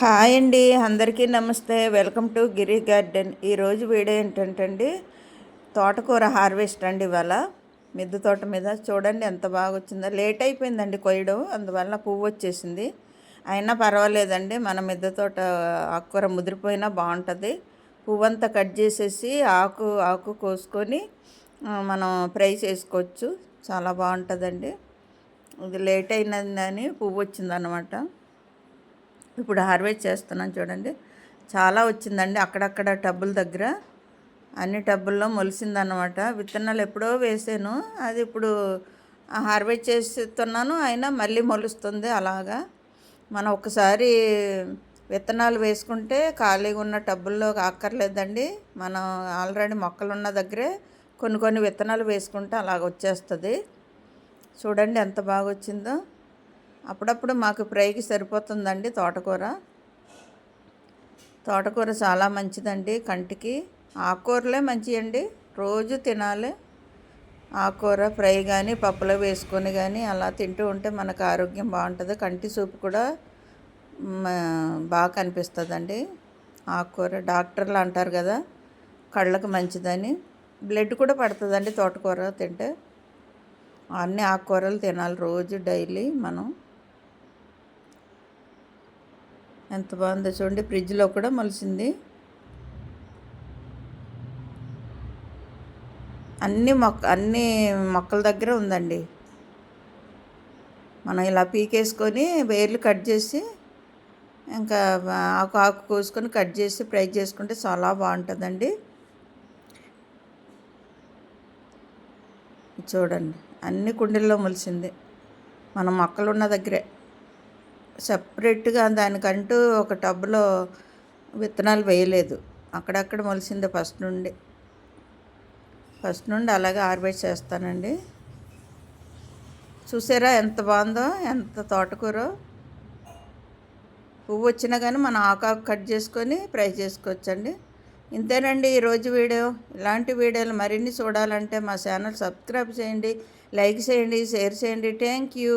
Hi అండి అందరికీ నమస్తే. Welcome to Giri garden. ఈరోజు వీడియో ఏంటంటే అండి తోటకూర హార్వెస్ట్ అండి ఇవాళ. మిద్దె తోట మీద చూడండి ఎంత బాగా వచ్చిందో లేట్ అయిపోయిందండి కొయ్యడం అందువల్ల పువ్వు వచ్చేసింది. అయినా పర్వాలేదండి మన మిద్దె తోట ఆకుకూర ముదిరిపోయినా బాగుంటుంది. పువ్వు అంతా కట్ చేసేసి ఆకు ఆకు కోసుకొని మనం ఫ్రై చేసుకోవచ్చు. చాలా బాగుంటుందండి. ఇది లేట్ అయినదని పువ్వు వచ్చిందనమాట ఇప్పుడు హార్వెస్ట్ చేస్తున్నాను చూడండి. చాలా వచ్చిందండి అక్కడక్కడ టబ్బుల దగ్గర. అన్ని టబ్బుల్లో మొలిసిందన్నమాట. విత్తనాలు ఎప్పుడో వేసాను. అది ఇప్పుడు హార్వెస్ట్ చేస్తున్నాను. అయినా మళ్ళీ మొలుస్తుంది అలాగా. మనం ఒకసారి విత్తనాలు వేసుకుంటే ఖాళీగా ఉన్న టబ్బుల్లో అక్కర్లేదండి మనం ఆల్రెడీ మొక్కలు ఉన్న దగ్గరే కొన్ని కొన్ని విత్తనాలు వేసుకుంటే అలాగ వచ్చేస్తుంది. చూడండి ఎంత బాగా వచ్చిందో అప్పుడప్పుడు మాకు ఫ్రైకి సరిపోతుందండి తోటకూర. తోటకూర చాలా మంచిదండి కంటికి. ఆకుకూరలే మంచియండి. రోజు తినాలి. ఆకుకూర ఫ్రై కానీ పప్పులో వేసుకొని కానీ అలా తింటూ ఉంటే మనకు ఆరోగ్యం బాగుంటుంది. కంటి చూపు కూడా బాగా కనిపిస్తుందండి. ఆకుకూర డాక్టర్లు అంటారు కదా కళ్ళకు మంచిదని. బ్లడ్ కూడా పడుతుందండి తోటకూర తింటే. అన్ని ఆకుకూరలు తినాలి రోజు డైలీ మనం. ఎంత బాగుందో చూడండి ఫ్రిడ్జ్లో కూడా మొలిచింది అన్ని మొక్క అన్ని మొక్కల దగ్గర ఉందండి. మనం ఇలా పీకేసుకొని వేర్లు కట్ చేసి ఇంకా ఆకు ఆకు కోసుకొని కట్ చేసి ఫ్రై చేసుకుంటే చాలా బాగుంటుందండి. చూడండి అన్ని కుండీల్లో మొలిచింది మన మొక్కలు ఉన్న దగ్గరే. సపరేట్గా దానికంటూ ఒక టబ్లో విత్తనాలు వేయలేదు. అక్కడక్కడ మొలిసింది ఫస్ట్ నుండి. ఫస్ట్ నుండి అలాగే ఆర్బేట్ చేస్తానండి. చూసారా ఎంత బాగుందో ఎంత తోటకూర. పువ్వు వచ్చినా కానీ మనం ఆకాకు కట్ చేసుకొని ఫ్రై చేసుకోవచ్చండి. ఇంతేనండి ఈరోజు వీడియో. ఇలాంటి వీడియోలు మరిన్ని చూడాలంటే మా ఛానల్ సబ్స్క్రైబ్ చేయండి లైక్ చేయండి షేర్ చేయండి. Thank you